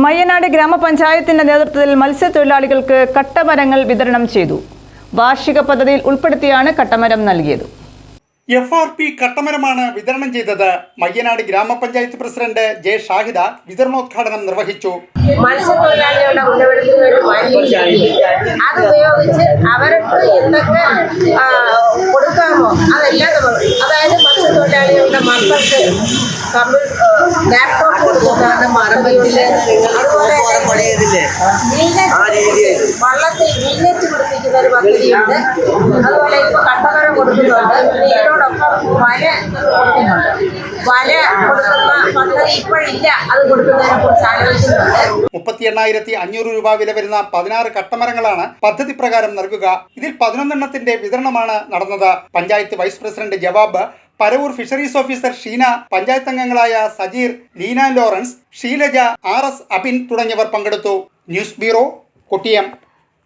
മയ്യനാട് ഗ്രാമപഞ്ചായത്തിന്റെ നേതൃത്വത്തിൽ മത്സ്യത്തൊഴിലാളികൾക്ക് കട്ടമരങ്ങൾ വിതരണം ചെയ്തു. വാർഷിക പദ്ധതിയിൽ ഉൾപ്പെടുത്തിയാണ് കട്ടമരം നൽകിയത്. എഫ് ആർ പി കട്ടമരമാണ് വിതരണം ചെയ്തത്. മയ്യനാട് ഗ്രാമപഞ്ചായത്ത് പ്രസിഡന്റ് ജെ ഷാഹിദ വിതരണോദ്ഘാടനം നിർവഹിച്ചു. മത്സ്യത്തൊഴിലാളികളുടെ അത് ഉപയോഗിച്ച് അവർക്ക് എന്തൊക്കെ കൊടുക്കാമോ അതെല്ലാം അതായത് മത്സ്യത്തൊഴിലാളികളുടെ മക്കൾക്ക് കമ്പ്യൂട്ടർ ലാപ്ടോപ്പ് കൊടുക്കുന്നതാണ് മറമ്പയിൽ അതുപോലെ രീതിയിൽ. വള്ളത്തിൽ മീനറ്റ് പിടിപ്പിക്കുന്ന ഒരു പദ്ധതിയുണ്ട്. അതുപോലെ ഇപ്പൊ കട്ടമരം കൊടുക്കുന്നുണ്ട്. മീനോടൊപ്പം വല കൊടുക്കുന്നുണ്ട്. വല കൊടുക്കുന്ന പദ്ധതി ഇപ്പോഴില്ല. അത് കൊടുക്കുന്നതിനെ കുറിച്ച് ആലോചിക്കുന്നുണ്ട്. മുപ്പത്തി എണ്ണായിരത്തി അഞ്ഞൂറ് രൂപ വില വരുന്ന പതിനാറ് കട്ടമരങ്ങളാണ് പദ്ധതി പ്രകാരം നൽകുക. ഇതിൽ പതിനൊന്നെണ്ണത്തിന്റെ വിതരണമാണ് നടന്നത്. Panchayat vice president Javab Paravur fisheries officer Sheena panchayat അംഗങ്ങളായ Sajeer Leena Lawrence Sheelaja R S Abin തുടങ്ങിയവർ പങ്കെടുത്തു. News bureau Kottiyam.